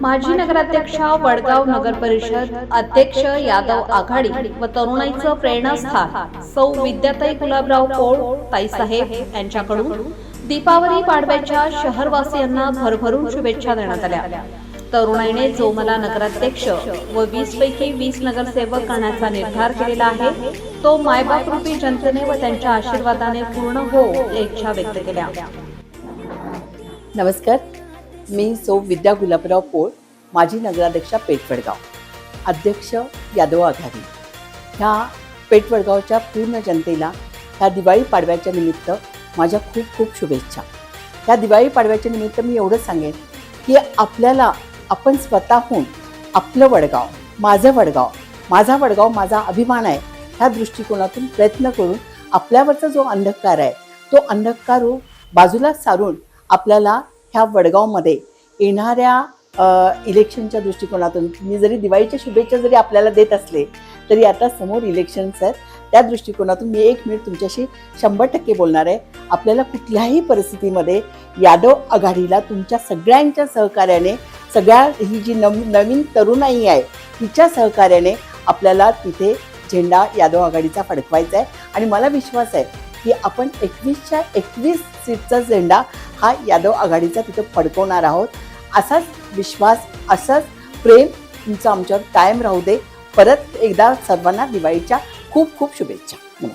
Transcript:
माजी नगराध्यक्षा वडगाव नगर परिषद अध्यक्ष यादव आघाडी व तरुणाईचं प्रेरणास्थान सौ विद्याताई गुलाबराव पोळ ताईसाहेब यांच्याकडून दीपावली पाडव्याच्या शहरवासियांना भरभरून शुभेच्छा देण्यात आल्या. तरुणाईने जो मला नगराध्यक्ष व वीस पैकी वीस नगरसेवक करण्याचा निर्धार केलेला आहे तो मायबाप रूपी जनतेने व त्यांच्या आशीर्वादाने पूर्ण हो या इच्छा व्यक्त केल्या. नमस्कार. मी सौ विद्या गुलाबराव पोळ माजी नगराध्यक्षा पेठवडगाव. अध्यक्ष यादव आघाडी. ह्या पेठवडगावच्या पूर्ण जनतेला ह्या दिवाळी पाडव्याच्या निमित्त माझ्या खूप खूप शुभेच्छा. ह्या दिवाळी पाडव्याच्या निमित्त मी एवढंच सांगेन की आपल्याला आपण स्वतःहून आपलं वडगाव माझं वडगाव माझा वडगाव माझा अभिमान आहे ह्या दृष्टिकोनातून प्रयत्न करून आपल्यावरचा जो अंधकार आहे तो अंधकार हो बाजूला सारून आपल्याला ह्या वडगावमध्ये येणाऱ्या इलेक्शनच्या दृष्टिकोनातून मी जरी दिवाळीच्या शुभेच्छा जरी आपल्याला देत असले तरी आता समोर इलेक्शन्स आहेत त्या दृष्टिकोनातून मी एक मिनिट तुमच्याशी शंभर टक्के बोलणार आहे. आपल्याला कुठल्याही परिस्थितीमध्ये यादव आघाडीला तुमच्या सगळ्यांच्या सहकार्याने सगळ्या ही जी नव नवीन तरुणाई आहे तिच्या सहकार्याने आपल्याला तिथे झेंडा यादव आघाडीचा फडकवायचा आहे. आणि मला विश्वास आहे की आपण एकवीसच्या एकवीस सीटचा झेंडा हा यादव आघाडीचा तिथं फडकवणार आहोत. असाच विश्वास असाच प्रेम तुमचं आमच्यावर कायम राहू दे. परत एकदा सर्वांना दिवाळीच्या खूप खूप शुभेच्छा.